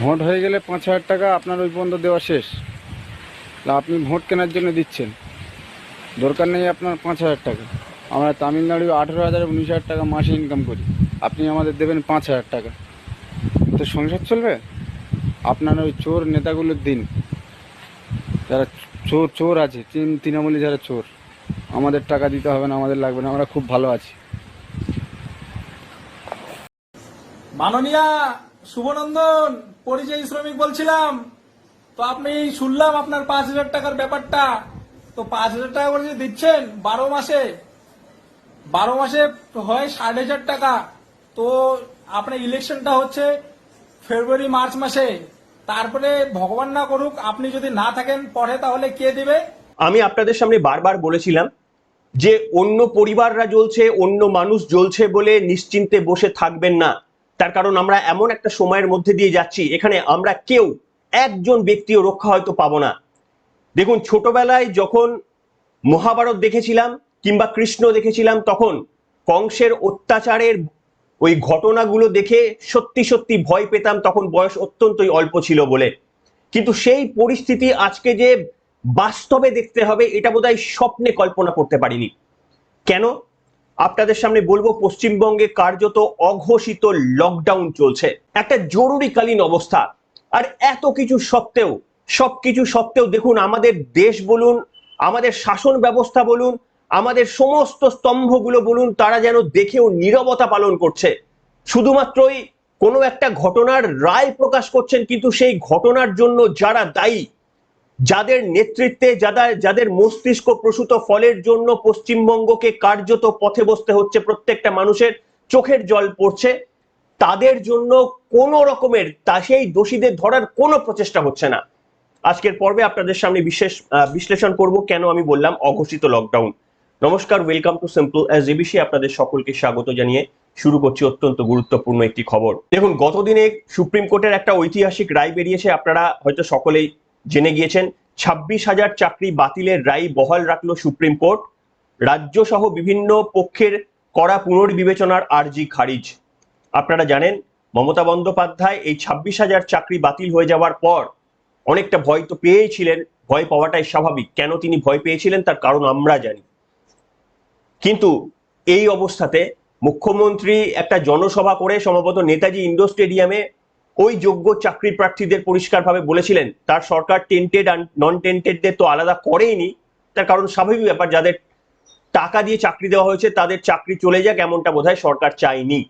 Vote হয়ে গেলে পাঁচ হাজার টাকা আপনার ওই পর্যন্ত দেওয়া শেষ। আপনি ভোট কেনার জন্য দিচ্ছেন। দরকার নেই আপনার পাঁচ হাজার টাকা। আমরা তামিলনাড়ু আঠেরো হাজার, উনিশ হাজার টাকা মাসে ইনকাম করি। আপনি আমাদের দেবেন পাঁচ হাজার টাকা। তো সংসার চলবে? আপনার ওই চোর নেতাগুলোর দিন। যারা চোর চোর আছে, তিন, তৃণমূলী যারা চোর, আমাদের টাকা দিতে হবে না, আমাদের লাগবে না, আমরা খুব ভালো আছি। মাননীয়া শুভনন্দন, পরিযায়ী শ্রমিক বলছিলাম। তো আপনি শুনলাম আপনার পাঁচ হাজার টাকার ব্যাপারটা। তো পাঁচ হাজার টাকা করে দিচ্ছেন, বারো মাসে বারো মাসে হয় ষাট হাজার টাকা। তো আপনার ইলেকশনটা হচ্ছে ফেব্রুয়ারি মার্চ মাসে। তারপরে ভগবান না করুক, আপনি যদি না থাকেন, পরে তাহলে কে দেবে? আমি আপনাদের সামনে বারবার বলেছিলাম যে অন্য পরিবাররা জ্বলছে, অন্য মানুষ জ্বলছে বলে নিশ্চিন্তে বসে থাকবেন না। তার কারণ আমরা এমন একটা সময়ের মধ্যে দিয়ে যাচ্ছি, এখানে আমরা কেউ একজন ব্যক্তিও রক্ষা হয়তো পাবো না। দেখুন, ছোটবেলায় যখন মহাভারত দেখেছিলাম কিংবা কৃষ্ণ দেখেছিলাম, তখন কংসের অত্যাচারের ওই ঘটনাগুলো দেখে সত্যি সত্যি ভয় পেতাম, তখন বয়স অত্যন্তই অল্প ছিল বলে। কিন্তু সেই পরিস্থিতি আজকে যে বাস্তবে দেখতে হবে, এটা বোধহয় স্বপ্নে কল্পনা করতে পারিনি। কেন? আপনাদের সামনে বলব, পশ্চিমবঙ্গে কার্যত অঘোষিত লকডাউন চলছে। একটা জরুরিকালীন অবস্থা। আর এত কিছু সত্ত্বেও সবকিছু সত্ত্বেও দেখুন, আমাদের দেশ বলুন, আমাদের শাসন ব্যবস্থা বলুন, আমাদের সমস্ত স্তম্ভগুলো বলুন, তারা যেন দেখেও নীরবতা পালন করছে। শুধুমাত্রই কোনো একটা ঘটনার রায় প্রকাশ করছেন, কিন্তু সেই ঘটনার জন্য যারা দায়ী যাদের নেতৃত্বে, যাদের যাদের মস্তিষ্ক প্রসূত ফলের জন্য পশ্চিমবঙ্গকে কার্যত পথে বসতে হচ্ছে প্রত্যেকটা মানুষের চোখের জল পড়ছে, তাদের জন্য কোনো রকমের তা সেই দোষীদের ধরার কোনো প্রচেষ্টা হচ্ছে না। আজকের পর্বে আপনাদের সামনে বিশেষ বিশ্লেষণ করব কেন আমি বললাম অঘোষিত লকডাউন নমস্কার welcome to simple as ABC আপনাদের সকলকে স্বাগত জানিয়ে শুরু করছি অত্যন্ত গুরুত্বপূর্ণ একটি খবর। দেখুন, গতদিনে সুপ্রিম কোর্টের একটা ঐতিহাসিক রায় বেরিয়েছে, আপনারা হয়তো সকলেই জেনে গিয়েছেন, ছাব্বিশ হাজার চাকরি বাতিলের রায় বহাল রাখল সুপ্রিম কোর্ট। রাজ্য সহ বিভিন্ন পক্ষের করা পুনর্বিবেচনার আর্জি খারিজ। আপনারা জানেন, মমতা বন্দ্যোপাধ্যায় এই ছাব্বিশ হাজার চাকরি বাতিল হয়ে যাওয়ার পর অনেকটা ভয় তো পেয়েছিলেন, ভয় পাওয়াটাই স্বাভাবিক। কেন তিনি ভয় পেয়েছিলেন তার কারণ আমরা জানি। কিন্তু এই অবস্থাতে মুখ্যমন্ত্রী একটা জনসভা করে সম্ভবত নেতাজি ইন্ডোর স্টেডিয়ামে ওই যোগ্য চাকরি প্রার্থীদের পরিষ্কারভাবে বলেছিলেন, তার সরকার টেন্টেড আর নন টেন্টেডদের তো আলাদা করেইনি। তার কারণ স্বাভাবিক ব্যাপার, যাদের টাকা দিয়ে চাকরি দেওয়া হয়েছে, তাদের চাকরি চলে যাক এমনটা বোধহয় সরকার চায়নি।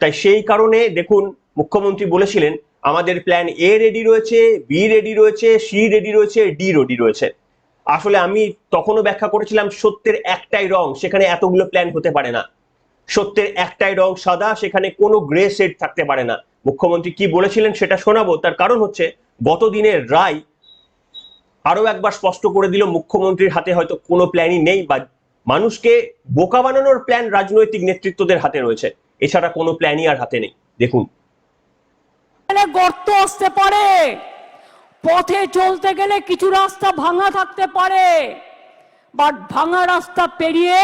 তাই সেই কারণে দেখুন, মুখ্যমন্ত্রী বলেছিলেন, আমাদের প্ল্যান এ রেডি রয়েছে বি রেডি রয়েছে সি রেডি রয়েছে ডি রেডি রয়েছে। আসলে আমি তখনও ব্যাখ্যা করেছিলাম, সত্যের একটাই রং, সেখানে এতগুলো প্ল্যান হতে পারে না। সত্যের একটাই রং সাদা, সেখানে কোনো গ্রে শেড থাকতে পারে না। মুখ্যমন্ত্রী কি বলেছিলেন সেটা শোনাবো। তার কারণ হচ্ছে গত দিনের রায় আরও একবার স্পষ্ট করে দিল, মুখ্যমন্ত্রীর হাতে হয়তো কোনো প্ল্যানই নেই বা মানুষকে বোকা বানানোর প্ল্যান রাজনৈতিক নেতৃত্বদের হাতে রয়েছে। এছাড়া কোনো প্ল্যানই আর হাতে নেই। দেখুন। গর্ত আসতে পারে, পথে চলতে গেলে কিছু রাস্তা ভাঙা থাকতে পারে। বাট ভাঙা রাস্তা পেরিয়ে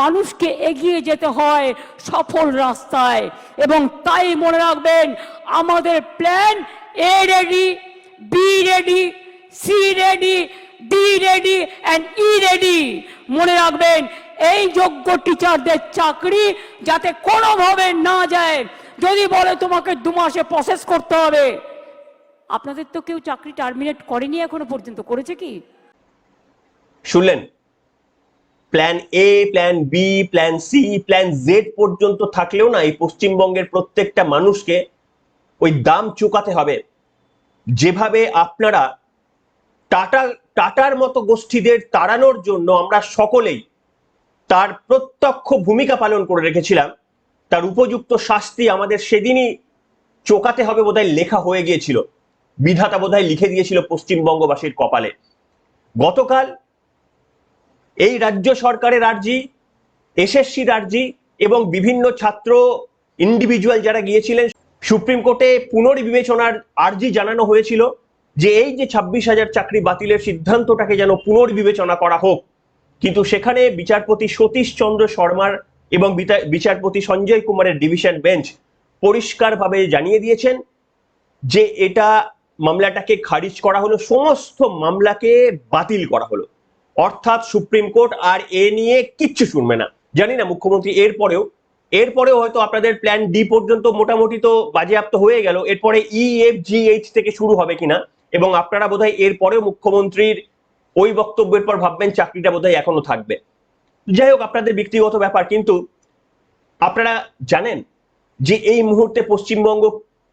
মানুষকে এগিয়ে যেতে হয় সফল রাস্তায়। এবং তাই মনে রাখবেন, আমাদের plan A ready B ready C ready D ready and E ready মনে রাখবেন, এই যোগ্য টিচারদের চাকরি যাতে কোনোভাবে না যায়। যদি বলে তোমাকে দু মাসে প্রসেস করতে হবে। আপনাদের তো কেউ চাকরি টার্মিনেট করেনি এখনও পর্যন্ত, করেছে কি? শুনলেন? Plan A plan B plan C plan Z পর্যন্ত থাকলেও না এই পশ্চিমবঙ্গের প্রত্যেকটা মানুষকে ওই দাম চুকাতে হবে। যেভাবে আপনারা টাটা, টাটার মতো গোষ্ঠীদের তাড়ানোর জন্য আমরা সকলেই তার প্রত্যক্ষ ভূমিকা পালন করে রেখেছিলাম, তার উপযুক্ত শাস্তি আমাদের সেদিনই চোকাতে হবে বোধহয় লেখা হয়ে গিয়েছিল। বিধাতা বোধহয় লিখে দিয়েছিল পশ্চিমবঙ্গবাসীর কপালে। গতকাল এই রাজ্য সরকারের আর্জি, এসএসসির আর্জি এবং বিভিন্ন ছাত্র ইন্ডিভিজুয়াল যারা গিয়েছিলেন, সুপ্রিম কোর্টে পুনর্বিবেচনার আর্জি জানানো হয়েছিল যে এই যে ছাব্বিশ হাজার চাকরি বাতিলের সিদ্ধান্তটাকে যেন পুনর্বিবেচনা করা হোক। কিন্তু সেখানে বিচারপতি সতীশ চন্দ্র শর্মার এবং বিচারপতি সঞ্জয় কুমারের ডিভিশন বেঞ্চ পরিষ্কারভাবে জানিয়ে দিয়েছেন যে এটা মামলাটাকে খারিজ করা হলো, সমস্ত মামলাকে বাতিল করা হলো। অর্থাৎ সুপ্রিম কোর্ট আর এ নিয়ে কিচ্ছু শুনবে না। জানি না মুখ্যমন্ত্রী এরপরেও এরপরেও হয়তো আপনাদের প্ল্যান ডি পর্যন্ত মোটামুটি তো বাজেয়াপ্ত হয়ে গেল এরপরে ই এফ জি এইচ থেকে শুরু হবে কিনা, এবং আপনারা বোধহয় এরপরেও মুখ্যমন্ত্রীর ওই বক্তব্যের পর ভাববেন চাকরিটা বোধহয় এখনও থাকবে। যাই হোক, আপনাদের ব্যক্তিগত ব্যাপার, কিন্তু আপনারা জানেন যে এই মুহূর্তে পশ্চিমবঙ্গ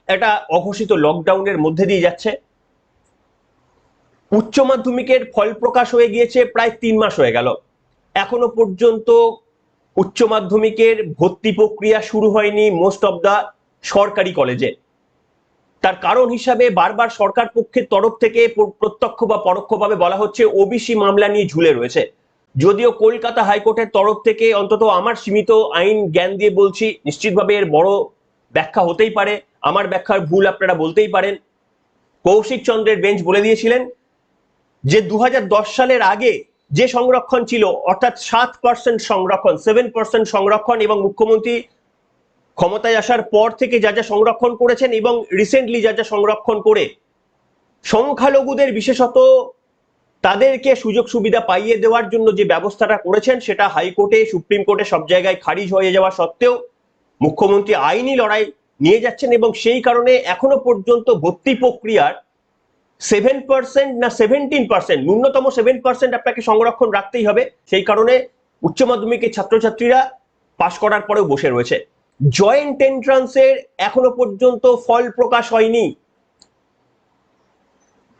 একটা অঘোষিত লকডাউনের মধ্যে দিয়ে যাচ্ছে। উচ্চ মাধ্যমিকের ফল প্রকাশ হয়ে গিয়েছে প্রায় তিন মাস হয়ে গেল। এখনও পর্যন্ত উচ্চ মাধ্যমিকের ভর্তি প্রক্রিয়া শুরু হয়নি মোস্ট অফ দা সরকারি কলেজে তার কারণ হিসাবে বারবার সরকার পক্ষের তরফ থেকে প্রত্যক্ষ বা পরোক্ষভাবে বলা হচ্ছে ওবিসি মামলা নিয়ে ঝুলে রয়েছে। যদিও কলকাতা হাইকোর্টের তরফ থেকে অন্তত আমার সীমিত আইন জ্ঞান দিয়ে বলছি, নিশ্চিতভাবে এর বড় ব্যাখ্যা হতেই পারে। আমার ব্যাখ্যার ভুল আপনারা বলতেই পারেন। কৌশিক চন্দ্রের বেঞ্চ বলে দিয়েছিলেন যে দু হাজার দশ সালের আগে যে সংরক্ষণ ছিল, অর্থাৎ সাত পার্সেন্ট সংরক্ষণ সেভেন পার্সেন্ট সংরক্ষণ এবং মুখ্যমন্ত্রী ক্ষমতায় আসার পর থেকে যা যা সংরক্ষণ করেছেন এবং রিসেন্টলি যা যা সংরক্ষণ করে, সংখ্যালঘুদের বিশেষত তাদেরকে সুযোগ সুবিধা পাইয়ে দেওয়ার জন্য যে ব্যবস্থাটা করেছেন, সেটা হাইকোর্টে, সুপ্রিম কোর্টে সব জায়গায় খারিজ হয়ে যাওয়া সত্ত্বেও মুখ্যমন্ত্রী আইনি লড়াই নিয়ে যাচ্ছেন এবং সেই কারণে এখনও পর্যন্ত ভর্তি প্রক্রিয়ার সেভেন পার্সেন্ট না সেভেন্টিন পার্সেন্ট ন্যূনতম সেভেন পার্সেন্ট আপনাকে সংরক্ষণ রাখতেই হবে। সেই কারণে উচ্চ মাধ্যমিকের ছাত্রছাত্রীরা পাশ করার পরেও বসে রয়েছে। জয়েন্ট এন্ট্রান্সের এখনও পর্যন্ত ফল প্রকাশ হয়নি।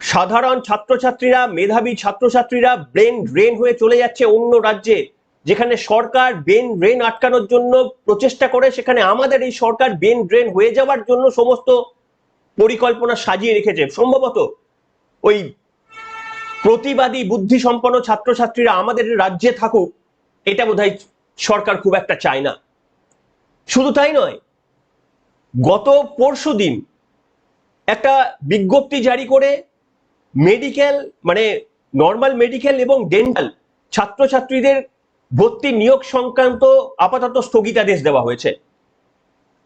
সাধারণ ছাত্রছাত্রীরা, মেধাবী ছাত্রছাত্রীরা ব্রেন ড্রেন হয়ে চলে যাচ্ছে অন্য রাজ্যে, যেখানে সরকার ব্রেন ড্রেন আটকানোর জন্য প্রচেষ্টা করে, সেখানে আমাদের এই সরকার ব্রেন ড্রেন হয়ে যাওয়ার জন্য সমস্ত পরিকল্পনা সাজিয়ে রেখেছে। সম্ভবত ওই প্রতিবাদী বুদ্ধি সম্পন্ন ছাত্রছাত্রীরা আমাদের রাজ্যে থাকুক, এটা বোধহয় সরকার খুব একটা চায় না। শুধু তাই নয়, গত পরশু দিন একটা বিজ্ঞপ্তি জারি করে মেডিকেল মানে নর্মাল মেডিকেল এবং ডেন্টাল ছাত্রছাত্রীদের ভর্তি নিয়োগ সংক্রান্ত আপাতত স্থগিতাদেশ দেওয়া হয়েছে।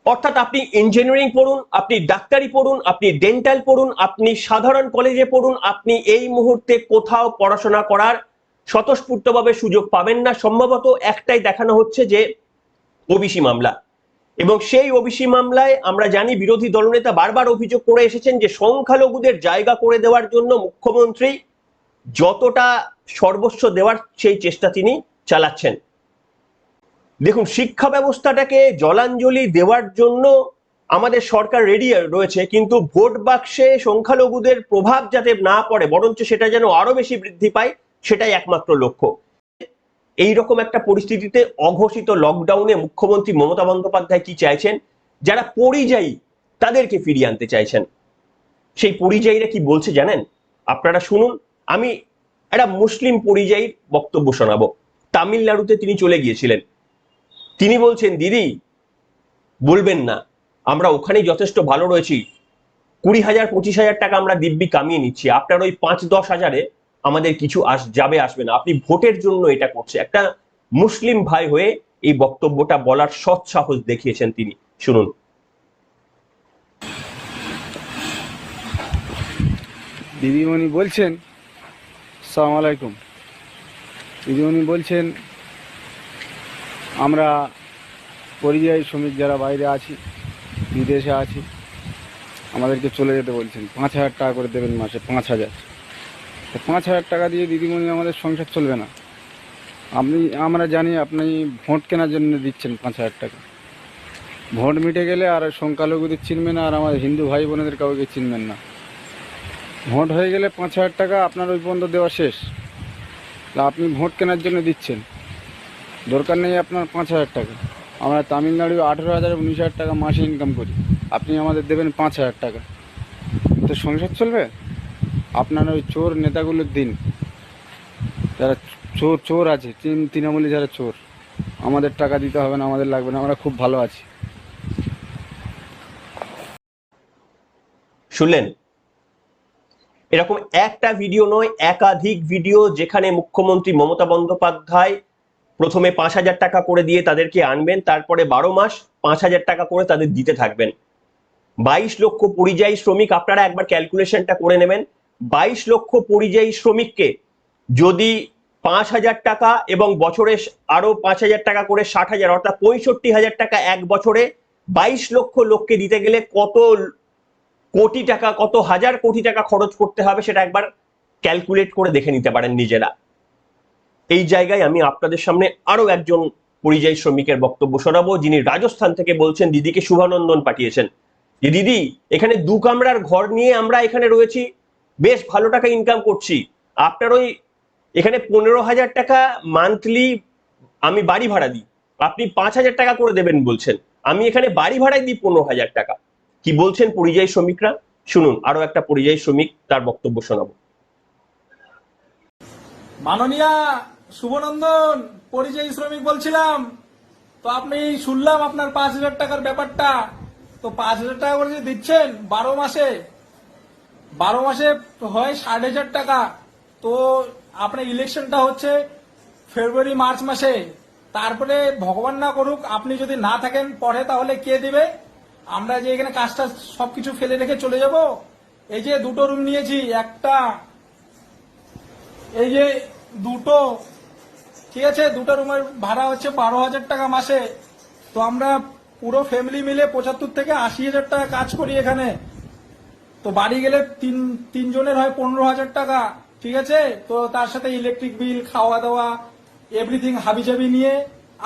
অর্থাৎ আপনি ইঞ্জিনিয়ারিং পড়ুন, আপনি ডাক্তারি পড়ুন, আপনি ডেন্টাল পড়ুন, আপনি সাধারণ কলেজে পড়ুন, আপনি এই মুহূর্তে কোথাও পড়াশোনা করার স্বতঃস্ফূর্তভাবে সুযোগ পাবেন না। সম্ভবত একটাই দেখানো হচ্ছে যে ওবিসি মামলা। এবং সেই ওবিসি মামলায় আমরা জানি বিরোধী দলনেতা বারবার অভিযোগ করে এসেছেন যে সংখ্যালঘুদের জায়গা করে দেওয়ার জন্য মুখ্যমন্ত্রী যতটা সর্বস্ব দেওয়ার সেই চেষ্টা তিনি চালাচ্ছেন। দেখুন, শিক্ষা ব্যবস্থাটাকে জলাঞ্জলি দেওয়ার জন্য আমাদের সরকার রেডি রয়েছে, কিন্তু ভোট বাক্সে সংখ্যালঘুদের প্রভাব যাতে না পড়ে, বরঞ্চ সেটা যেন আরও বেশি বৃদ্ধি পায়, সেটাই একমাত্র লক্ষ্য। এই রকম একটা পরিস্থিতিতে অঘোষিত লকডাউনে মুখ্যমন্ত্রী মমতা বন্দ্যোপাধ্যায় কি চাইছেন? যারা পরিযায়ী, তাদেরকে ফিরিয়ে আনতে চাইছেন। সেই পরিযায়ীরা কি বলছে জানেন? আপনারা শুনুন, আমি একটা মুসলিম পরিযায়ীর বক্তব্য শোনাবো। তামিলনাড়ুতে তিনি চলে গিয়েছিলেন। তিনি বলছেন, দিদি, বলবেন না। আমরা ওখানেই যথেষ্ট ভালো রয়েছি। কুড়ি হাজার, পঁচিশ হাজার টাকা আমরা দিব্যি কামিয়ে নিচ্ছি। আপনার ওই পাঁচ, দশ হাজারে আমাদের কিছু আস, যাবে, আসবে না। আপনি ভোটের জন্য এটা করছে। একটা মুসলিম ভাই হয়ে এই বক্তব্যটা বলার সৎ সাহস দেখিয়েছেন তিনি। শুনুন। দিদিমণি বলছেন, সালাম আলাইকুম। দিদিমণি বলছেন আমরা পরিযায়ী শ্রমিক যারা বাইরে আছি, বিদেশে আছি, আমাদেরকে চলে যেতে বলছেন। পাঁচ হাজার টাকা করে দেবেন মাসে, পাঁচ হাজার। তো পাঁচ হাজার টাকা দিয়ে দিদিমণি আমাদের সংসার চলবে না। আপনি, আমরা জানি আপনি ভোট কেনার জন্য দিচ্ছেন পাঁচ হাজার টাকা। ভোট মিটে গেলে আর সংখ্যালঘুদের চিনবেন আর আমাদের হিন্দু ভাই বোনেদের কাউকে চিনবেন না। ভোট হয়ে গেলে পাঁচ হাজার টাকা আপনার ওই পর্যন্ত দেওয়া শেষ। আপনি ভোট কেনার জন্য দিচ্ছেন। দরকার নেই আপনার পাঁচ হাজার টাকা। আমরা তামিলনাড়ু আঠেরো হাজার, উনিশ হাজার টাকা মাসে ইনকাম করি। আপনি আমাদের দেবেন পাঁচ হাজার টাকা। তো সংসার চলবে? আপনার ওই চোর নেতাগুলোর দিন। যারা চোর চোর আছে তৃণ- তৃণমূলে যারা চোর, আমাদের টাকা দিতে হবে না, আমাদের লাগবে না, আমরা খুব ভালো আছি। শুনলেন? এরকম একটা ভিডিও নয়, একাধিক ভিডিও যেখানে মুখ্যমন্ত্রী মমতা বন্দ্যোপাধ্যায় প্রথমে পাঁচ হাজার টাকা করে দিয়ে তাদেরকে আনবেন, তারপরে বারো মাস পাঁচ হাজার টাকা করে তাদের দিতে থাকবেন। বাইশ লক্ষ পরিযায়ী শ্রমিক, আপনারা একবার ক্যালকুলেশনটা করে নেবেন। বাইশ লক্ষ পরিযায়ী শ্রমিককে যদি পাঁচ হাজার টাকা এবং বছরে আরও পাঁচ হাজার টাকা করে ষাট হাজার, অর্থাৎ পঁয়ষট্টি হাজার টাকা এক বছরে বাইশ লক্ষ লোককে দিতে গেলে কত কোটি টাকা, কত হাজার কোটি টাকা খরচ করতে হবে সেটা একবার ক্যালকুলেট করে দেখে নিতে পারেন নিজেরা। এই জায়গায় আমি আপনাদের সামনে আরও একজন পরিযায়ী শ্রমিকের বক্তব্য শোনাবো, যিনি রাজস্থান থেকে বলছেন দিদিকে শুভানন্দন পাঠিয়েছেন। যে দিদি, এখানে দু কামরার ঘর নিয়ে আমরা এখানে রয়েছি, বেশ ভালো টাকা ইনকাম করছি। আপনার ওই এখানে পনেরো হাজার টাকা মান্থলি আমি বাড়ি ভাড়া দিই। আপনি পাঁচ হাজার টাকা করে দেবেন বলছেন। আমি এখানে বাড়ি ভাড়ায় দিই পনেরো হাজার টাকা। কি বলছেন পরিযায়ী শ্রমিকরা? শুনুন, আরও একটা পরিযায়ী শ্রমিক তার বক্তব্য শোনাবো। মাননীয়া শুভনন্দন, পরিযায়ী শ্রমিক বলছিলাম। তো আপনি শুনলাম আপনার পাঁচ হাজার টাকার ব্যাপারটা। তো পাঁচ হাজার টাকা করে যে দিচ্ছেন বারো মাসে বারো মাসে হয় ষাট হাজার টাকা। তো আপনার ইলেকশনটা হচ্ছে ফেব্রুয়ারি, মার্চ মাসে। তারপরে ভগবান না করুক, আপনি যদি না থাকেন, পরে তাহলে কে দিবে? আমরা যে এখানে কাজটা সবকিছু ফেলে রেখে চলে যাব। এই যে দুটো রুম নিয়েছি, একটা, এই যে দুটো ঠিক আছে, দুটো রুমের ভাড়া হচ্ছে বারো হাজার টাকা মাসে। তো আমরা পুরো ফ্যামিলি মিলে পঁচাত্তর থেকে আশি হাজার টাকা কাজ করি এখানে। তো বাড়ি গেলে তিন, তিনজনের হয় পনেরো হাজার টাকা, ঠিক আছে? তো তার সাথে ইলেকট্রিক বিল খাওয়া দাওয়া এভরিথিং হাবিজাবি নিয়ে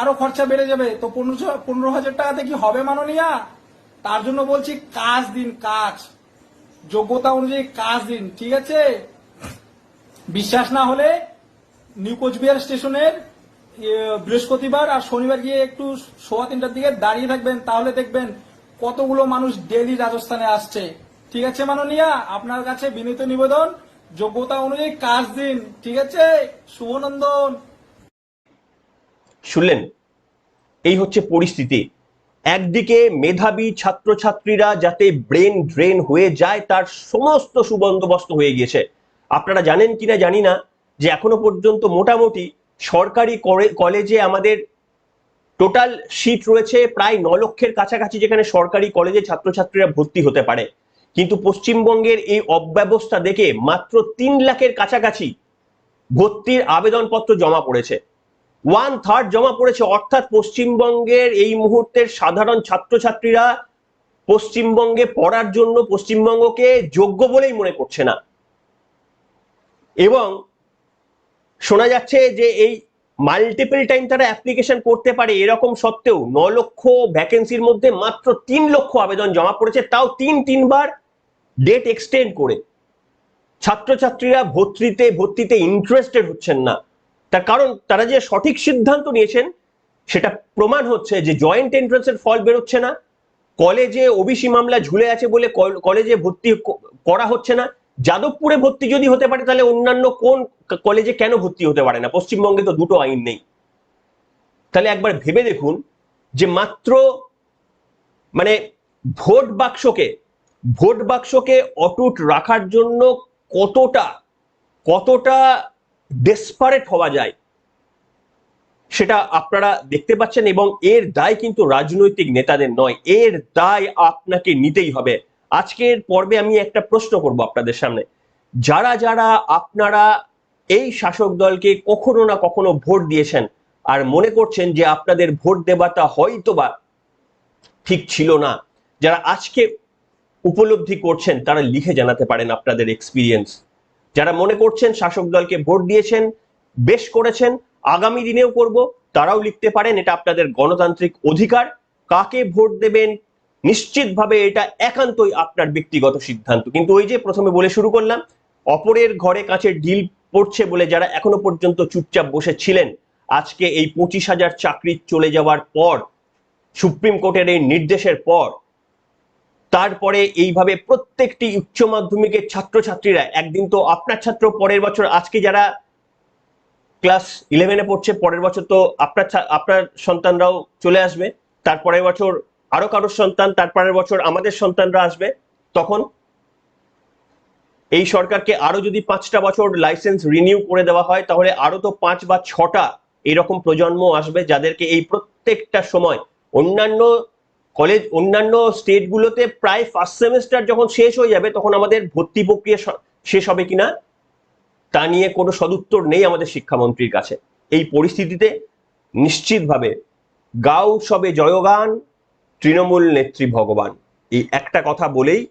আরও খরচা বেড়ে যাবে। তো পনেরো পনেরো হাজার টাকাতে কি হবে মাননীয়া? তার জন্য বলছি কাজ দিন, কাজ। যোগ্যতা অনুযায়ী কাজ দিন, ঠিক আছে? বিশ্বাস না হলে নিউ কোচবিহার স্টেশনের বৃহস্পতিবার আর শনিবার গিয়ে একটু সোয়া তিনটার দিকে দাঁড়িয়ে থাকবেন, তাহলে দেখবেন কতগুলো মানুষ ডেলি রাজস্থানে আসছে। ঠিক আছে, মাননীয়া? আপনার কাছে বিনীত নিবেদন, যোগ্যতা অনুযায়ী কাজ দিন, ঠিক আছে? শুভনন্দন। শুনলেন? এই হচ্ছে পরিস্থিতি। একদিকে মেধাবী ছাত্রছাত্রীরা যাতে ব্রেন ড্রেন হয়ে যায়, তার সমস্ত সুবন্দোবস্ত হয়ে গিয়েছে। আপনারা জানেন কিনা জানি না যে এখনও পর্যন্ত মোটামুটি সরকারি করে- কলেজে আমাদের টোটাল সিট রয়েছে প্রায় ন লক্ষের কাছাকাছি যেখানে সরকারি কলেজে ছাত্রছাত্রীরা ভর্তি হতে পারে। কিন্তু পশ্চিমবঙ্গের এই অব্যবস্থা দেখে মাত্র তিন লাখের কাছাকাছি ভর্তির আবেদনপত্র জমা পড়েছে। ওয়ান থার্ড জমা পড়েছে, অর্থাৎ পশ্চিমবঙ্গের এই মুহূর্তের সাধারণ ছাত্রছাত্রীরা পশ্চিমবঙ্গে পড়ার জন্য পশ্চিমবঙ্গকে যোগ্য বলেই মনে করছে না। এবং শোনা যাচ্ছে যে এই মাল্টিপল টাইম তারা অ্যাপ্লিকেশন করতে পারে এরকম সত্ত্বেও ন লক্ষ ভ্যাকেন্সির মধ্যে মাত্র তিন লক্ষ আবেদন জমা পড়েছে, তাও তিন তিনবার ডেট এক্সটেন্ড করে। ছাত্রছাত্রীরা ভর্তিতে ভর্তিতে ইন্টারেস্টেড হচ্ছেন না। তার কারণ তারা যে সঠিক সিদ্ধান্ত নিয়েছেন, সেটা প্রমাণ হচ্ছে যে জয়েন্ট এন্ট্রান্সের ফল বেরোচ্ছে না। কলেজে ওবিসি মামলা ঝুলে আছে বলে কলেজে ভর্তি করা হচ্ছে না। যাদবপুরে ভর্তি যদি হতে পারে, তাহলে অন্যান্য কোন কলেজে কেন ভর্তি হতে পারে না? পশ্চিমবঙ্গে তো দুটো আইন নেই। তাহলে একবার ভেবে দেখুন যে মাত্র মানে ভোট বাক্সকে ভোট বাক্সকে অটুট রাখার জন্য কতটা কতটা ডেসপারেট হওয়া যায় সেটা আপনারা দেখতে পাচ্ছেন এবং এর দায় কিন্তু রাজনৈতিক নেতাদের নয়, এর দায় আপনাকে নিতেই হবে। আজকের পর্বে আমি একটা প্রশ্ন করব আপনাদের সামনে। যারা যারা আপনারা এই শাসক দলকে কখনো না কখনো ভোট দিয়েছেন। আর মনে করছেন যে আপনাদের ভোট দেওয়াটা হয়তো বা ঠিক ছিল না। যারা আজকে উপলব্ধি করছেন, তারা লিখে জানাতে পারেন আপনাদের এক্সপিরিয়েন্স যারা মনে করছেন শাসক দলকে ভোট দিয়েছেন, বেশ করেছেন, আগামী দিনেও করব, তারাও লিখতে পারেন, এটা আপনাদের গণতান্ত্রিক অধিকার। কাকে ভোট দেবেন, নিশ্চিতভাবে এটা একান্তই আপনার ব্যক্তিগত সিদ্ধান্ত। কিন্তু ওই যে প্রথমে বলে শুরু করলাম, অপরের ঘরে কাছে ডিল পড়ছে বলে যারা এখনও পর্যন্ত চুপচাপ বসে ছিলেন, আজকে এই পঁচিশ হাজার চাকরি চলে যাওয়ার পর, সুপ্রিম কোর্টের এই নির্দেশের পর, তারপরে এইভাবে প্রত্যেকটি উচ্চ মাধ্যমিকের ছাত্রছাত্রীরা, একদিন তো আপনার ছাত্র, পরের বছর আজকে যারা ক্লাস ইলেভেনে পড়ছে, পরের বছর তো আপনার আপনার সন্তানরাও চলে আসবে, তারপরের বছর আরও কারোর সন্তান, তারপরের বছর আমাদের সন্তানরা আসবে, তখন এই সরকারকে আরও যদি পাঁচটা বছর লাইসেন্স রিনিউ করে দেওয়া হয়, তাহলে আরও তো পাঁচ বা ছটা এরকম প্রজন্ম আসবে যাদেরকে এই প্রত্যেকটা সময় অন্যান্য কলেজ অন্যান্য স্টেটগুলোতে প্রায় ফার্স্ট সেমিস্টার যখন শেষ হয়ে যাবে, তখন আমাদের ভর্তি প্রক্রিয়া শেষ হবে কিনা, তা নিয়ে কোনো সদুত্তর নেই আমাদের শিক্ষামন্ত্রীর কাছে। এই পরিস্থিতিতে নিশ্চিতভাবে গাও সবে জয়গান, তৃণমূল নেত্রী ভগবান। এই একটা কথা বলেই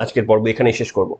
আজকের পর্ব এখানেই শেষ করব।